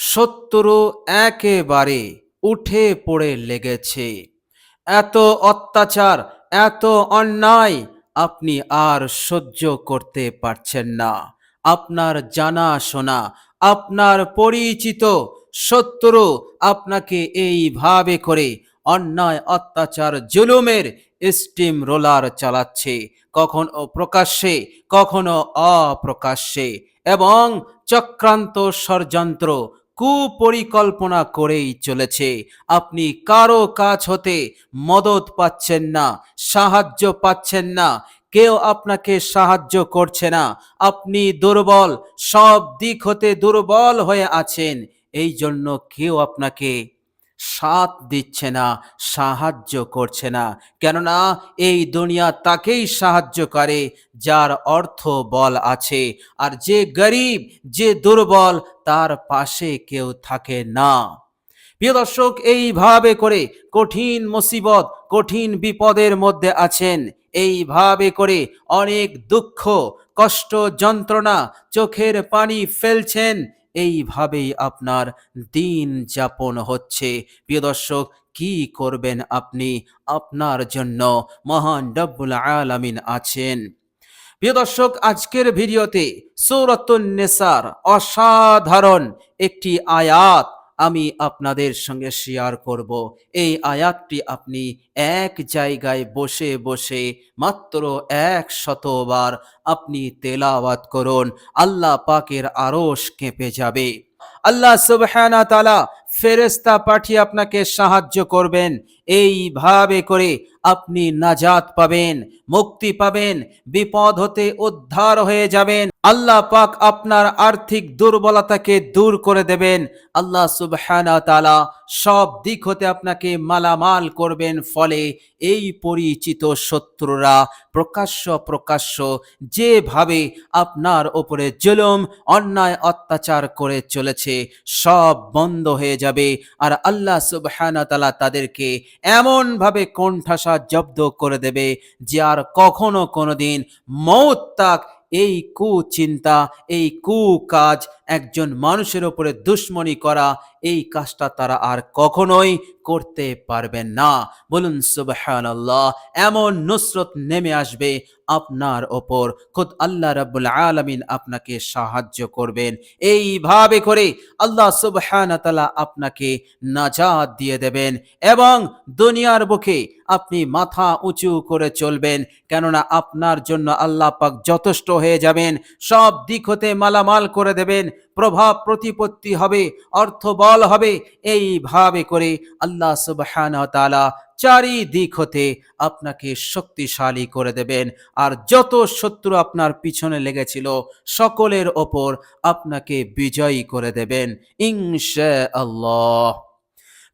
শত্রু একেবারে উঠে পড়ে লেগেছে। এত অত্যাচার, এত অন্যায় আপনি আর সহ্য করতে পারছেন না। আপনার জানা শোনা আপনার পরিচিত শত্রু আপনাকে এইভাবে করে অন্যায়, অত্যাচার, জুলুমের স্টিম রোলার চালাচ্ছে। কখনো প্রকাশ্যে, কখনো অপ্রকাশ্যে। এবং চক্রান্ত ষড়যন্ত্র কুপরিকল্পনা করেই চলেছে। আপনি কারও কাজ হতে মদত পাচ্ছেন না, সাহায্য পাচ্ছেন না, কেউ আপনাকে সাহায্য করছে না। আপনি দুর্বল, সব দিক হতে দুর্বল হয়ে আছেন এই জন্য কেউ আপনাকে সাথ দিচ্ছে না, সাহায্য করছে না। কেননা এই দুনিয়া তাকেই সাহায্য করে, যার অর্থ বল আছে। আর যে গরিব, যে দুর্বল, তার পাশে কেউ থাকে না। প্রিয় দর্শক, এইভাবে করে কঠিন মুসিবত, কঠিন বিপদের মধ্যে আছেন। এইভাবে করে অনেক দুঃখ, কষ্ট, যন্ত্রণা চোখের পানি ফেলছেন। এইভাবেই আপনার দিন যাপন হচ্ছে। প্রিয় দর্শক, কি করবেন আপনি? আপনার জন্য মহান ডব্বুল আলামিন আছেন। প্রিয় দর্শক, আজকের ভিডিওতে সৌরতুন নেসার অসাধারণ একটি আয়াত আমি আপনাদের সঙ্গে শেয়ার করব। এই আয়াতটি আপনি এক জায়গায় বসে বসে মাত্র এক শতবার আপনি তেলাওয়াত করুন। আল্লাহ পাকের আরশ কেঁপে যাবে। আল্লাহ সুবহানা তালা ফেরেস্তা পাঠিয়ে আপনাকে সাহায্য করবেন। এইভাবে করে আপনি নাজাত পাবেন, মুক্তি পাবেন, বিপদ হতে উদ্ধার হয়ে যাবেন। আল্লাহ পাক আপনার আর্থিক দুর্বলতাকে দূর করে দেবেন। আল্লাহ সুবহানা সব দিক হতে আপনাকে মালামাল করবেন। ফলে এই পরিচিত শত্রুরা প্রকাশ্য প্রকাশ্য যেভাবে আপনার ওপরে জুলুম, অন্যায়, অত্যাচার করে চলেছে, সব বন্ধ হয়ে যাবে আর আল্লাহ সুবহানা তালা তাদেরকে এমনভাবে কোণঠাসা জব্দ করে দেবে যে আর কখনো কোনোদিন মৌত তাক এই কুচিন্তা, এই কু কাজ একজন মানুষের ওপরে দুশ্মনী করা, এই কাজটা তারা আর কখনোই করতে পারবেন না। বলুন, সুবহানাল্লাহ, এমন নুসরত নেমে আসবে আপনার ওপর। খুদ আল্লাহ রাব্বুল আলামিন আপনাকে সাহায্য করবেন। এইভাবে করে আল্লাহ সুবহান তাআলা আপনাকে নাজাত দিয়ে দেবেন এবং দুনিয়ার বুকে আপনি মাথা উঁচু করে চলবেন। কেননা আপনার জন্য আল্লাহ পাক যথেষ্ট হয়ে যাবেন, সব দিক হতে মালামাল করে দেবেন প্রভাব প্রতিপত্তি হবে, অর্থ বল হবে। এইভাবে করে আল্লাহ সুবহান তাআলা চারিদিক হতে আপনাকে শক্তিশালী করে দেবেন। আর যত শত্রু আপনার পিছনে লেগেছিল, সকলের ওপর আপনাকে বিজয়ী করে দেবেন ইনশা আল্লাহ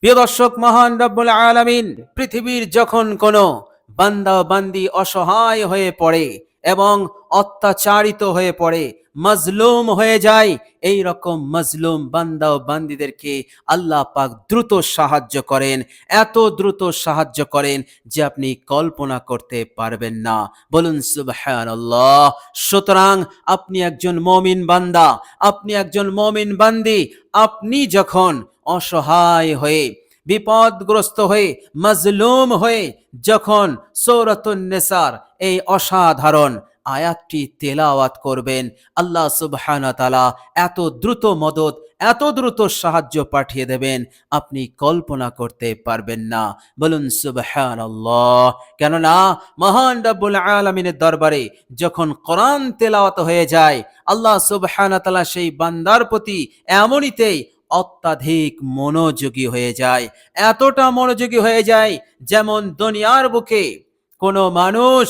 প্রিয় দর্শক, মহান রব্বুল আলামিন, পৃথিবীর যখন কোনো বান্দা বান্দি অসহায় হয়ে পড়ে এবং অত্যাচারিত হয়ে পড়ে মজলুম হয়ে যায়। এই রকম মজলুম বান্দা ও বান্দিদেরকে আল্লাহ পাক দ্রুত সাহায্য করেন। এত দ্রুত সাহায্য করেন যে আপনি কল্পনা করতে পারবেন না। বলুন, সুবহানাল্লাহ। সুতরাং আপনি একজন মমিন বান্দা, আপনি একজন মমিন বান্দি, আপনি যখন অসহায় হয়ে, বিপদগ্রস্ত হয়ে, মজলুম হয়ে, যখন সৌরতুন নেসার, এই অসাধারণ আয়াতটি তেলাওয়াত করবেন। আল্লাহ সুবহানা তালা এত দ্রুত মদত, এত দ্রুত সাহায্য পাঠিয়ে দেবেন, আপনি কল্পনা করতে পারবেন না। বলুন সুবহান আল্লাহ কেননা মহান রাব্বুল আলমিনের দরবারে যখন কোরআন তেলাওয়াত হয়ে যায়, আল্লাহ সুবহানা তালা সেই বান্দার প্রতি এমনিতেই অত্যাধিক মনোযোগী হয়ে যায়। এতটা মনোযোগী হয়ে যায় যেমন দুনিয়ার বুকে কোনো মানুষ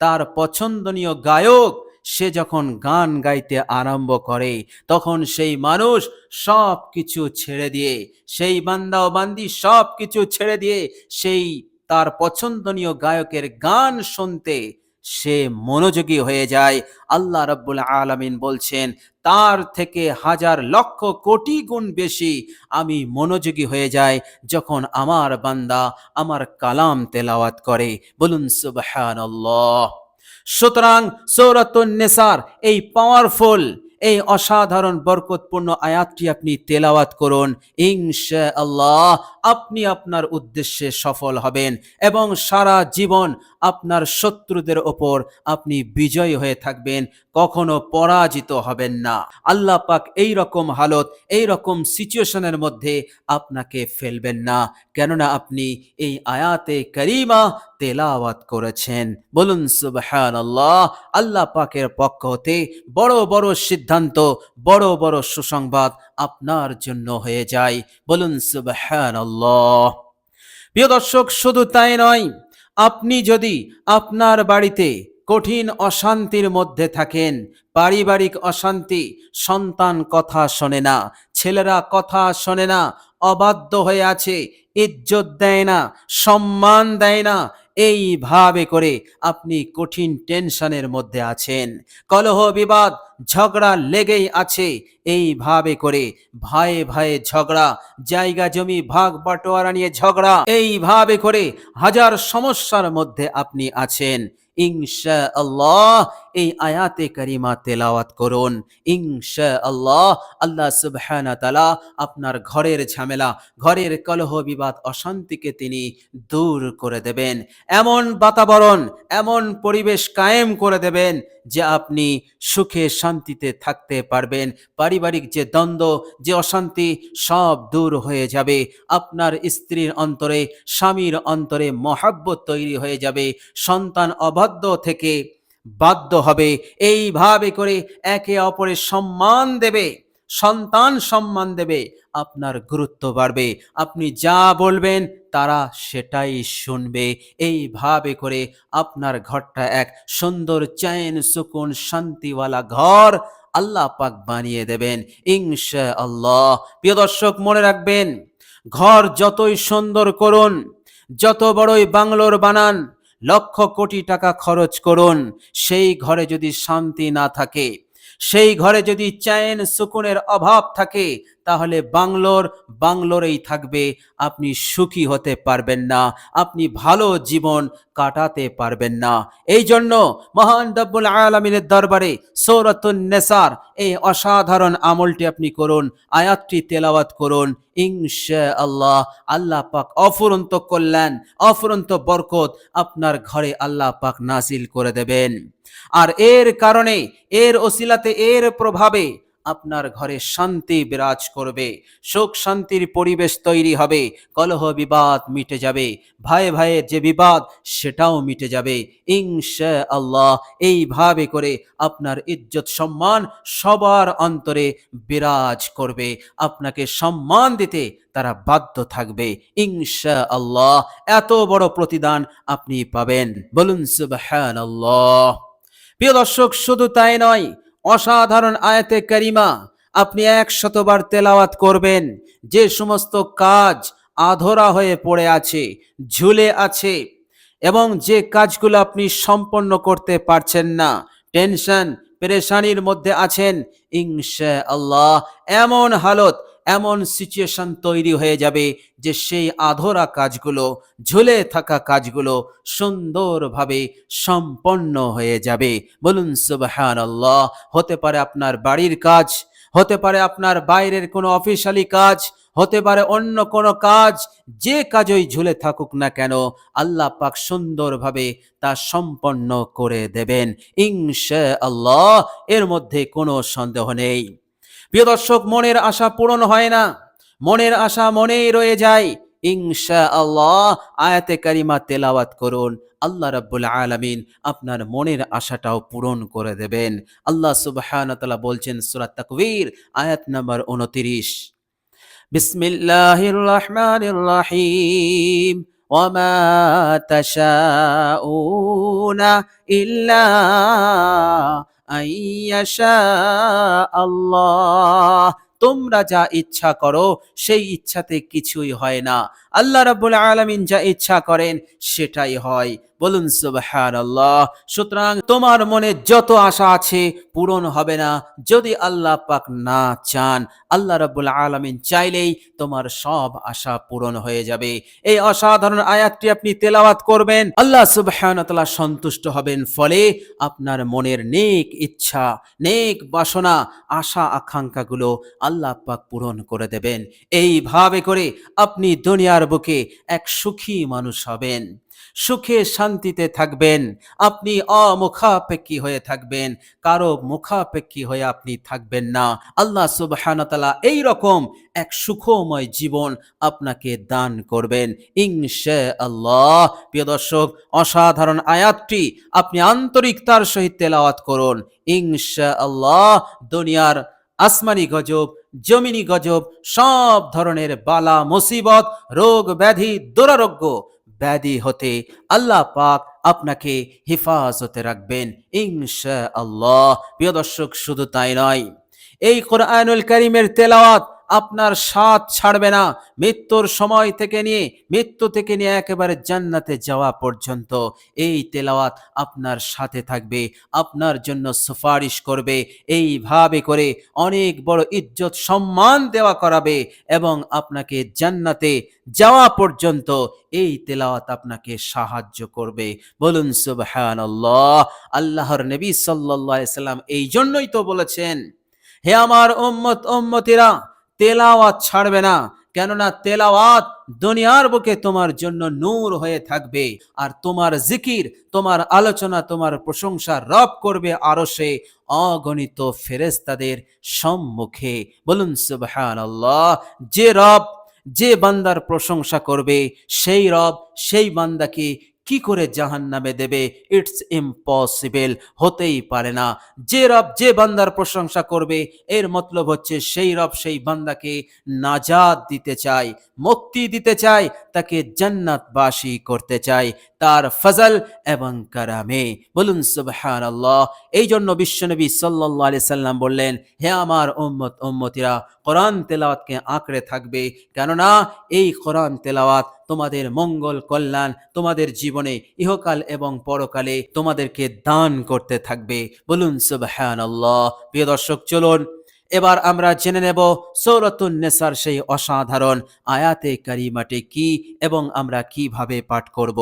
তার পছন্দনীয় গায়ক, সে যখন গান গাইতে আরম্ভ করে, তখন সেই মানুষ সব কিছু ছেড়ে দিয়ে, সেই বান্দা ও বান্দি সব কিছু ছেড়ে দিয়ে, সেই তার পছন্দনীয় গায়কের গান শুনতে সে মনোযোগী হয়ে যায়। আল্লাহ রব্বুল আলামিন বলছেন, তার থেকে হাজার লক্ষ কোটি গুণ বেশি আমি মনোযোগী হয়ে যাই যখন আমার বান্দা আমার কালাম তেলাওয়াত করে। বলুন, সুবহানাল্লাহ। সুতরাং সৌরাতুন নেসার এই পাওয়ারফুল এই অসাধারণ, বরকতপূর্ণ আয়াতটি আপনি তেলাওয়াত করুন। ইনশা আল্লাহ আপনি আপনার উদ্দেশ্যে সফল হবেন এবং সারা জীবন আপনার শত্রুদের ওপর আপনি বিজয়ী হয়ে থাকবেন, কখনো পরাজিত হবেন না। আল্লাহ পাক এই রকম হালত, এই রকম সিচুয়েশনের মধ্যে আপনাকে ফেলবেন না। কেননা আপনি এই আয়াতে করিমা তেলাওয়াত করেছেন। বলুন সুবহান আল্লাহ আল্লাহ পাকের পক্ষ হতে বড় বড় সিদ্ধান্ত, বড় বড় সুসংবাদ আপনার জন্য হয়ে যায়। বলুন প্রিয় দর্শক, শুধু তাই নয়, আপনি যদি আপনার বাড়িতে কঠিন অশান্তির মধ্যে থাকেন, পারিবারিক অশান্তি, সন্তান কথা শোনে না, ছেলেরা কথা শোনে না, অবাধ্য হয়ে আছে, ইজ্জত দেয় না, সম্মান দেয় না এইভাবে করে আপনি কঠিন টেনশনের মধ্যে আছেন। কলহ, বিবাদ, ঝগড়া লেগেই আছে। এইভাবে করে ভাইয়ে ভাইয়ে ঝগড়া, জায়গা, জমি, ভাগ, বাটোয়ারা নিয়ে ঝগড়া, এইভাবে করে হাজার সমস্যার মধ্যে আপনি আছেন। ইনশা আল্লাহ এই আয়াতে করিমা তেলাওয়াত করুন। ইনশা আল্লাহ আল্লাহ সুবহানা তালা আপনার ঘরের ঝামেলা, ঘরের কলহ বিবাদ, অশান্তিকে তিনি দূর করে দেবেন। এমন বাতাবরণ, এমন পরিবেশ কায়েম করে দেবেন যে আপনি সুখে শান্তিতে থাকতে পারবেন। পারিবারিক যে দ্বন্দ্ব, যে অশান্তি সব দূর হয়ে যাবে। আপনার স্ত্রীর অন্তরে, স্বামীর অন্তরে মহাব্বত তৈরি হয়ে যাবে। সন্তান অবাধ্য থেকে বাধ্য হবে। এইভাবে করে একে অপরের সম্মান দেবে, সন্তান সম্মান দেবে, আপনার গুরুত্ব বাড়বে। আপনি যা বলবেন তারা সেটাই শুনবে। এইভাবে করে আপনার ঘরটা এক সুন্দর চैन সুকুন, শান্তিওয়ালা ঘর আল্লাহ পাক বানিয়ে দেবেন ইনশা আল্লাহ প্রিয় দর্শক, মনে রাখবেন, ঘর যতই সুন্দর করুন, যত বড়ই বাংলোর বানান লক্ষ কোটি টাকা খরচ করুন। সেই ঘরে যদি শান্তি না থাকে, সেই ঘরে যদি চ্যান সুকুনের অভাব থাকে, তাহলে বাংলোর বাংলোরেই থাকবে। আপনি সুখী হতে পারবেন না, আপনি ভালো জীবন কাটাতে পারবেন না। এই জন্য মহান রব্বুল আলমিনের দরবারে সৌরতুন নেসার এই অসাধারণ আমলটি আপনি করুন, আয়াতটি তেলাওয়াত করুন। ইনশা আল্লাহ আল্লাহ পাক অফুরন্ত কল্যাণ, অফুরন্ত বরকত আপনার ঘরে আল্লাহ পাক নাসিল করে দেবেন। আর এর কারণে, এর ওসিলাতে, এর প্রভাবে আপনার ঘরে শান্তি বিরাজ করবে। সুখ শান্তির পরিবেশ তৈরি হবে। কলহ বিবাদ মিটে যাবে। ভাই ভাইয়ের যে বিবাদ, সেটাও মিটে যাবে। ইনশা আল্লাহ এইভাবে করে আপনার ইজ্জত সম্মান সবার অন্তরে বিরাজ করবে। আপনাকে সম্মান দিতে তারা বাধ্য থাকবে। ইনশা আল্লাহ এত বড় প্রতিদান আপনি পাবেন। বলুন সুবহানাল্লাহ। প্রিয় দর্শক, শুধু তাই নয় অসাধারণ আয়াতে কারিমা, আপনি এক শতবার তেলাওয়াত করবেন। যে সমস্ত কাজ আধরা হয়ে পড়ে আছে, ঝুলে আছে, এবং যে কাজগুলো আপনি সম্পন্ন করতে পারছেন না, টেনশন, পেরেশানির মধ্যে আছেন ইনশা আল্লাহ এমন হালত এমন সিচুয়েশন তৈরি হয়ে যাবে যে সেই আধরা কাজগুলো, ঝুলে থাকা কাজগুলো সুন্দরভাবে সম্পন্ন হয়ে যাবে। বলুন সুবহান আল্লাহ হতে পারে আপনার বাড়ির কাজ, হতে পারে আপনার বাইরের কোনো অফিসিয়ালি কাজ, হতে পারে অন্য কোনো কাজ, যে কাজই ঝুলে থাকুক না কেন, আল্লাহ পাক সুন্দরভাবে তা সম্পন্ন করে দেবেন। ইনশা আল্লাহ এর মধ্যে কোনো সন্দেহ নেই। প্রিয় দর্শক মনের আশা পূরণ হয় না মনের আশা মনেই রয়ে যায় ইনশা আল্লাহ আয়াতে কারিমা তেলাওয়াত করুন আল্লাহ রাব্বুল আলামিন আপনার মনের আশাটাও পূরণ করে দেবেন আল্লাহ সুবহানাহু ওয়া তাআলা বলছেন সূরা তাকবীর আয়াত নাম্বার 29 বিসমিল্লাহির রহমানির রহিম وما تشاءون إلا আইয়াশা আল্লাহ। তোমরা যা ইচ্ছা করো, সেই ইচ্ছাতে কিছুই হয় না। আল্লাহ রাবুল আলামিন যা ইচ্ছা করেন, সেটাই হয়। বলুন, সুবহানাল্লাহ। সুতরাং তোমার মনে যত আশা আছে পূরণ হবে না। যদি আল্লাহ পাক না চান, আল্লাহ রাব্বুল আলামিন চাইলেই তোমার সব আশা পূরণ হয়ে যাবে। এই অসাধারণ আয়াতটি আপনি তেলাওয়াত করবেন, আল্লাহ সুবহানাহু ওয়া তাআলা সন্তুষ্ট হবেন। ফলে আপনার মনের নেক ইচ্ছা, নেক বাসনা, আশা আকাঙ্ক্ষাগুলো আল্লাহ পাক পূরণ করে দেবেন। এইভাবে করে আপনি দুনিয়ার বুকে এক সুখী মানুষ হবেন। সুখে শান্তিতে থাকবেন। আপনি অমুখাপেক্ষী হয়ে থাকবেন। কারও মুখাপেক্ষী হয়ে আপনি থাকবেন না। আল্লাহ সুবহানতালা এই রকম এক সুখময় জীবন আপনাকে দান করবেন। ইনশা আল্লাহ প্রিয় দর্শক, অসাধারণ আয়াতটি আপনি আন্তরিকতার সহিত তেলাওয়াত করুন। ইনশা আল্লাহ দুনিয়ার আসমানি গজব, জমিনি গজব, সব ধরনের বালা, মুসিবত, রোগ ব্যাধি, দুরারোগ্য ব্যাধি হতে আল্লাহ পাক আপনাকে হেফাজতে রাখবেন ইনশা আল্লাহ প্রিয় দর্শক, শুধু তাই নয়, এই কোরআনুল করিমের তেলাওয়াত আপনার স্বাদ ছাড়বে না। মৃত্যুর সময় থেকে নিয়ে, মৃত্যু থেকে নিয়ে একেবারে জান্নাতে যাওয়া পর্যন্ত এই তেলাওয়াত আপনার সাথে থাকবে, আপনার জন্য সুপারিশ করবে, এইভাবে করে অনেক বড় ইজ্জত সম্মান দেওয়া করাবে এবং আপনাকে জান্নাতে যাওয়া পর্যন্ত এই তেলাওয়াত আপনাকে সাহায্য করবে। বলুন, সুবহানাল্লাহ, আল্লাহর নবী আলাইহি সাল্লাম এই জন্যই তো বলেছেন, হে আমার উম্মত, উম্মতিরা তেলাওয়াত ছাড়বে না। কেননা তেলাওয়াত দুনিয়ার বুকে তোমার জন্য নূর হয়ে থাকবে। আর তোমার জিকির, তোমার আলোচনা, তোমার প্রশংসা রব করবে আরও সে অগণিত ফেরেস্তাদের সম্মুখে। বলুন, সুবহানাল্লাহ, যে রব, যে বান্দার প্রশংসা করবে, সেই রব, সেই বান্দাকে কি করে জাহান নামে দেবে? ইটস ইম্পসিবল হতেই পারে না। যে রব যে বান্দার প্রশংসা করবে, এর মতলব হচ্ছে সেই রব সেই বান্দাকে নাজাদ দিতে চায়, মুক্তি দিতে চায়, তাকে জান্নাতবাসী করতে চায়। তার ফজল এবং কারামে। বলুন সুবহান আল্লাহ এই জন্য বিশ্বনবী সাল্লাহ আলি সাল্লাম বললেন, হে আমার উম্মত, উম্মতিরা, কোরআন তেলাওয়াতকে আঁকড়ে থাকবে। কেননা, এই কোরআন তেলাওয়াত তোমাদের মঙ্গল কল্যাণ তোমাদের জীবনে ইহকাল এবং পরকালে তোমাদেরকে দান করতে থাকবে। বলুন আল্লাহ প্রিয় দর্শক, চলুন। এবার আমরা জেনে নেব সৌরতুন নেসার সেই অসাধারণ আয়াতে কারিমাটি কি এবং আমরা কীভাবে পাঠ করব।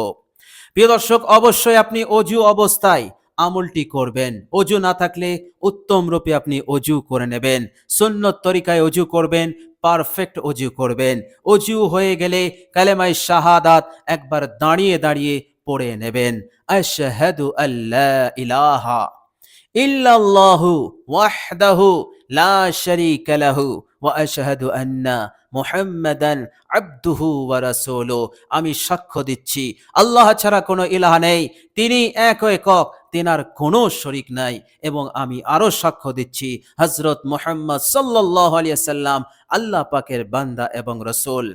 প্রিয় দর্শক, অবশ্যই আপনি অজু অবস্থায় আমলটি করবেন। অজু না থাকলে উত্তম রূপে আপনি অজু করে নেবেন। সুন্নত তরিকায় অজু করবেন। পারফেক্ট অজু করবেন। অজু হয়ে গেলে কালেমাই শাহাদাত একবার দাঁড়িয়ে দাঁড়িয়ে পড়ে নেবেন। আশহাদু আল্লাহ ইলাহা ইল্লাল্লাহু ওয়াহদাহু লা শারীকা লাহু ওয়া আশহাদু আন্না মুহাম্মাদান আবদুহু ওয়া রাসূলু আমি সাক্ষ্য দিচ্ছি, আল্লাহ ছাড়া কোনো ইলাহ নেই। তিনি এক একক তেনার কোনো শরিক নাই এবং আমি আরও সাক্ষ্য দিচ্ছি হজরত মোহাম্মদ সাল্লাহ আলিয়া সাল্লাম আল্লাহ পাকের বান্দা এবং রসুল।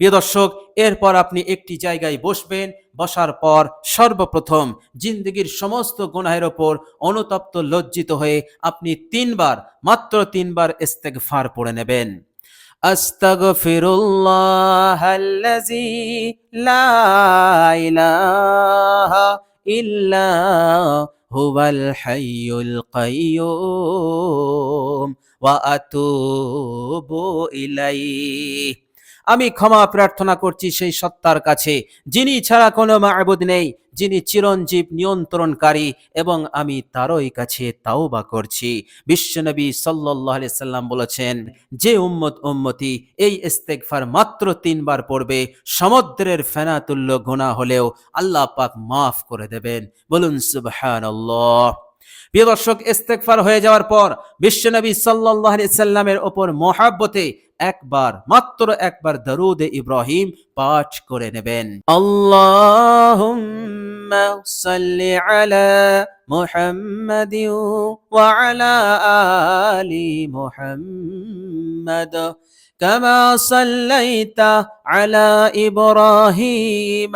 প্রিয় দর্শক, এরপর আপনি একটি জায়গায় বসবেন, বসার পর সর্বপ্রথম জিন্দগির সমস্ত গুনাহের ওপর অনুতপ্ত, লজ্জিত হয়ে আপনি তিনবার, মাত্র তিনবার ইস্তেগফার পড়ে নেবেন। আস্তাগফিরুল্লাহ আল্লাযী লা ইলাহা إلا هو الحي القيوم وأتوب إليه. আমি ক্ষমা প্রার্থনা করছি সেই সত্তার কাছে, যিনি ছাড়া কোনো মাহবুদ নেই, যিনি চিরঞ্জীব নিয়ন্ত্রণকারী এবং আমি তারই কাছে তাওবা করছি। বিশ্বনবী সাল্লাহ সাল্লাম বলেছেন, যে উম্মত উম্মতি এই ইস্তেগফার মাত্র তিনবার পড়বে, সমুদ্রের ফেনাতুল্য গুণা হলেও আল্লাহ পাক মাফ করে দেবেন। বলুন সুবহানাল্লাহ। প্রিয় দর্শক ইস্তেগফার হয়ে যাওয়ার পর বিশ্বনবী সাল্লাহ সাল্লামের ওপর মহাব্বতে একবার মাত্র একবার দরুদ ইব্রাহিম পাঠ করে নেবেন আল্লাহুম্মা সাল্লি আলা মুহাম্মাদিন ওয়া আলা আলি মুহাম্মাদ كما صليت على إبراهيم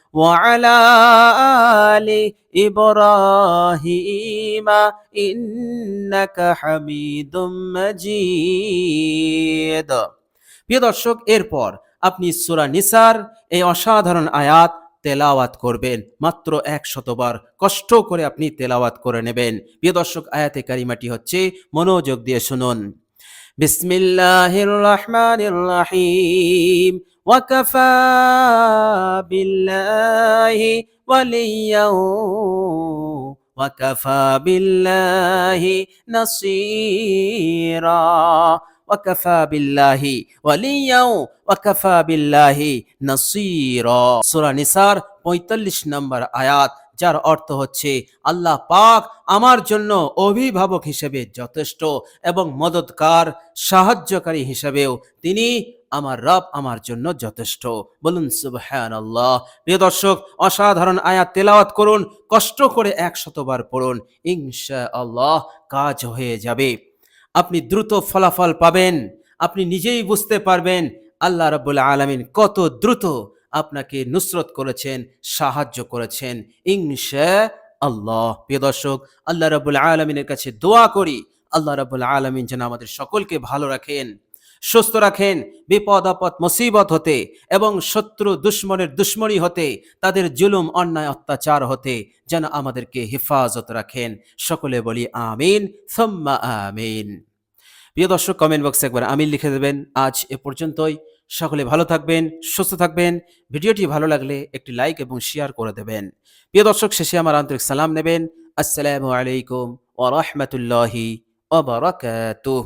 وعلى آل إبراهيم إنك حميد مجيد প্রিয় দর্শক এরপর আপনি সূরা নিসার এই অসাধারণ আয়াত তেলাওয়াত করবেন মাত্র এক শতবার কষ্ট করে আপনি তেলাওয়াত করে নেবেন প্রিয় দর্শক আয়াতে কারিমাটি হচ্ছে মনোযোগ দিয়ে শুনুন বিসমিল্লাহির রহমানির রহিম ওয়াকাফা বিল্লাহি ওয়ালিয়াও ওয়াকাফা বিল্লাহি নাসীরা ওয়াকাফা বিল্লাহি ওয়ালিয়াও ওয়াকাফা বিল্লাহি নাসীরা সূরা নিসার 45 নম্বর আয়াত, যার অর্থ হচ্ছে আল্লাহ পাক আমার জন্য অভিভাবক হিসেবে যথেষ্ট এবং মদতকার সাহায্যকারী হিসেবেও তিনি আমার রব আমার জন্য যথেষ্ট। বলুন সুবহান আল্লাহ প্রিয় দর্শক, অসাধারণ আয়াত তেলাওয়াত করুন, কষ্ট করে একশতবার পড়ুন ইনশা আল্লাহ কাজ হয়ে যাবে। আপনি দ্রুত ফলাফল পাবেন, আপনি নিজেই বুঝতে পারবেন, আল্লাহ রাব্বুল আলামিন কত দ্রুত আপনাকে নুসরত করেছেন, সাহায্য করেছেন ইনশা আল্লাহ প্রিয় দর্শক, আল্লাহ রাব্বুল আলামিনের কাছে দোয়া করি, আল্লাহ রাব্বুল আলামিন যেন আমাদের সকলকে ভালো রাখেন। সুস্থ রাখেন, বিপদ, আপদ, মুসিবত হতে এবং শত্রু, দুশ্মনের দুশ্মনী হতে, তাদের জুলুম, অন্যায়, অত্যাচার হতে যেন আমাদেরকে হেফাজত রাখেন। সকলে বলি আমিন থম্মা আমিন। প্রিয় দর্শক কমেন্ট বক্সে একবার আমিন লিখে দেবেন। আজ এ পর্যন্তই। সকলে ভালো থাকবেন, সুস্থ থাকবেন। ভিডিওটি ভালো লাগলে একটি লাইক এবং শেয়ার করে দেবেন। প্রিয় দর্শক, শেষে আমার আন্তরিক সালাম নেবেন। আসসালামু আলাইকুম ওয়া রাহমাতুল্লাহি ওয়া বারাকাতুহু।